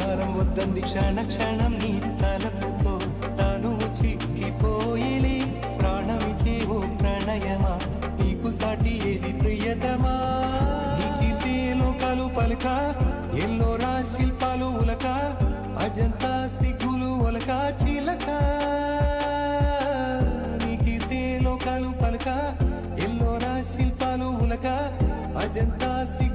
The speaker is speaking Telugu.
తోడంది క్షణ క్షణం నీ తలపుతో. తను చిక్కిపోయేలే ప్రాణమిచి ఓ ప్రణయమా? నీకు సాటి ఏది ప్రియతమా? కీర్తి లోకాలు పలక? ఎల్లోరా శిల్పాలు ఉలక? అజంతా సిగ్గులు ఒలక? చిలక? నీ లోకాలు పలక? ఎల్లోరా శిల్పాలు ఉలక? అజంతా సిగ్గు